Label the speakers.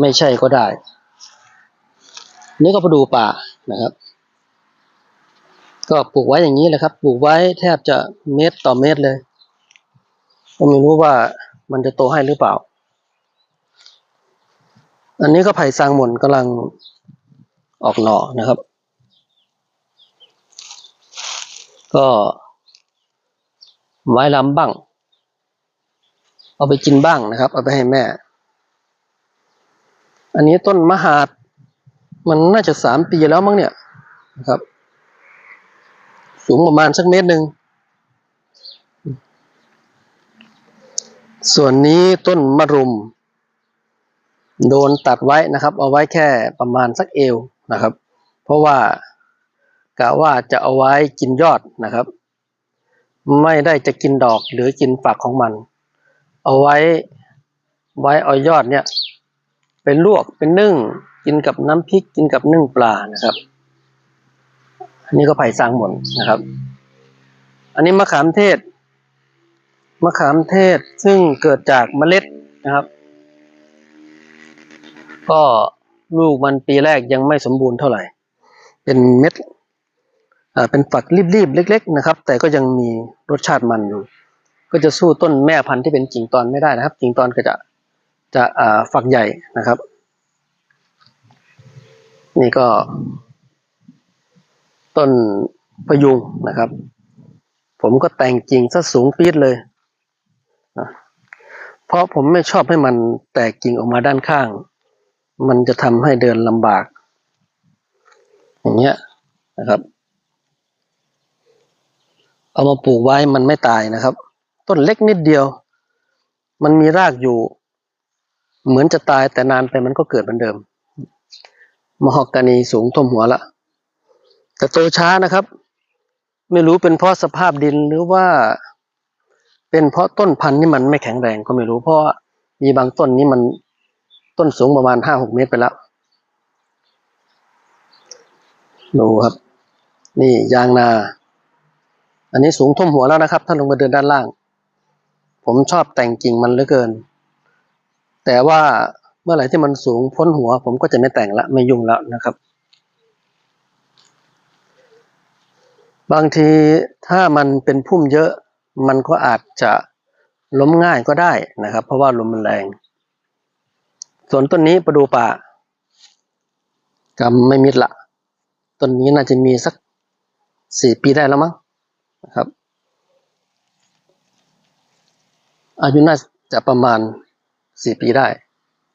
Speaker 1: ไม่ใช่ก็ได้ นี่ก็ประดูป่านะครับ ก็ปลูกไว้อย่างนี้แหละครับ ปลูกไว้แทบจะเมตรต่อเมตรเลย ก็ไม่รู้ว่ามันจะโตให้หรือเปล่า อันนี้ก็ไผ่ซางหม่นกำลังออกหน่อนะครับ ก็ไม้ลำบ้าง เอาไปกินบ้างนะครับ เอาไปให้แม่ อันนี้ต้นมหาด มันน่าจะสามปีแล้วมั้งเนี่ยนะครับ สูงประมาณสักเมตรหนึ่ง ส่วนนี้ต้นมะรุม โดนตัดไว้นะครับ เอาไว้แค่ประมาณสักเอวนะครับ เพราะว่ากะว่าจะเอาไว้กินยอดนะครับ ไม่ได้จะกินดอกหรือกินฝักของมัน เอาไว้ไว้เอายอดเนี่ย เป็นลวกเป็นนึ่ง กินกับน้ำพริกกินกับนึ่งปลานะครับ อันนี้ก็ไผ่ซางหม่นนะครับ อันนี้มะขามเทศ มะขามเทศซึ่งเกิดจากเมล็ดนะครับ ก็ลูกมันปีแรกยังไม่สมบูรณ์เท่าไหร่ เป็นเม็ดอ่าเป็นฝักรีบๆ เล็ก ๆ นะครับ แต่ก็ยังมีรสชาติมันอยู่ ก็จะสู้ต้นแม่พันธุ์ที่เป็นกิ่งตอนไม่ได้นะครับ กิ่งตอนก็จะ จะฝักใหญ่นะครับ นี่ก็ ต้นพยุงนะครับ ผมก็แต่งกิ่งซะสูงปี๊ดเลยนะเพราะผมไม่ชอบให้มันแตกกิ่งออกมาด้านข้าง มันจะทำให้เดินลำบาก อย่างเงี้ยนะครับ เอามาปลูกไว้มันไม่ตายนะครับ ต้นเล็กนิดเดียว มันมีรากอยู่ เหมือนจะตายแต่นานไปมันก็เกิดเหมือนเดิม มหอกกานีสูงท่วมหัวละแต่โตช้านะครับ ไม่รู้เป็นเพราะสภาพดินหรือว่าเป็นเพราะต้นพันธุ์นี่มันไม่แข็งแรงก็ไม่รู้เพราะมีบางต้นนี่มันต้นสูงประมาณห้าหกเมตรไปแล้วดูครับ นี่ยางนา อันนี้สูงท่วมหัวแล้วนะครับ ถ้าลงมาเดินด้านล่าง ผมชอบแต่งกิ่งมันเหลือเกิน แต่ว่าเมื่อไหร่ที่มันสูงพ้นหัว ผมก็จะไม่แต่งละไม่ยุ่งแล้วนะครับ บางทีถ้ามันเป็นพุ่มเยอะมันก็อาจจะล้มง่ายก็ได้นะครับ เพราะว่าลมมันแรง ส่วนต้นนี้ประดูป่ากำไม่มิดละต้นนี้น่าจะมีสักสี่ปีได้แล้วมั้งนะครับ อายุน่าจะประมาณ สี่ปีได้